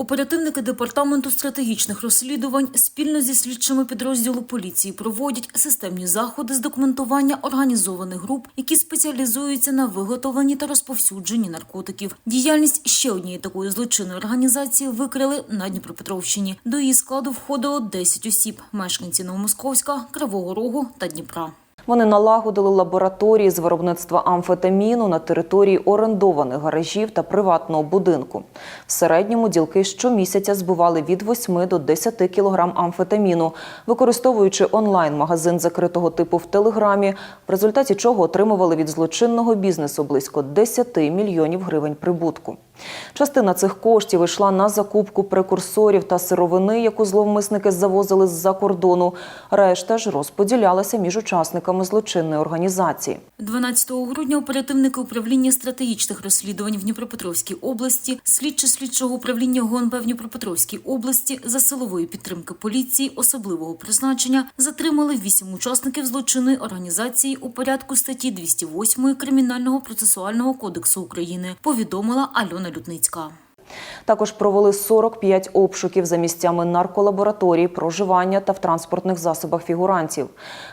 Оперативники департаменту стратегічних розслідувань спільно зі слідчими підрозділу поліції проводять системні заходи з документування організованих груп, які спеціалізуються на виготовленні та розповсюдженні наркотиків. Діяльність ще однієї такої злочинної організації викрили на Дніпропетровщині. До її складу входило 10 осіб, мешканці Новомосковська, Кривого Рогу та Дніпра. Вони налагодили лабораторії з виробництва амфетаміну на території орендованих гаражів та приватного будинку. В середньому ділки щомісяця збували від 8 до 10 кілограм амфетаміну, використовуючи онлайн-магазин закритого типу в Телеграмі, в результаті чого отримували від злочинного бізнесу близько 10 мільйонів гривень прибутку. Частина цих коштів йшла на закупку прекурсорів та сировини, яку зловмисники завозили з-за кордону. Решта ж розподілялася між учасниками злочинної організації. 12 грудня оперативники управління стратегічних розслідувань в Дніпропетровській області, слідчі слідчого управління ГУНП в Дніпропетровській області за силової підтримки поліції особливого призначення затримали вісім учасників злочинної організації у порядку статті 208 Кримінального процесуального кодексу України. Повідомила Альона Лютницька. Також провели 45 обшуків за місцями нарколабораторій, проживання та в транспортних засобах фігурантів.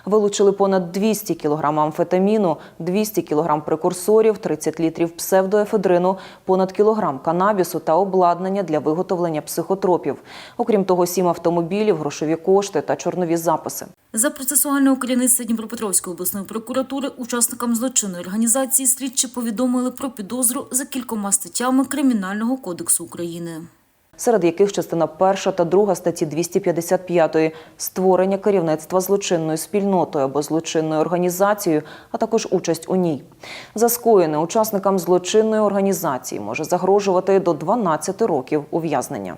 Вилучили понад 200 кг амфетаміну, 200 кг прекурсорів, 30 літрів псевдоефедрину, понад кілограм канабісу та обладнання для виготовлення психотропів. Окрім того, сім автомобілів, грошові кошти та чорнові записи. За процесуального керівництва Дніпропетровської обласної прокуратури учасникам злочинної організації слідчі повідомили про підозру за кількома статтями Кримінального кодексу України. серед яких частина перша та друга статті 255 створення керівництва злочинною спільнотою або злочинною організацією, а також участь у ній. За скоєне учасникам злочинної організації може загрожувати до 12 років ув'язнення.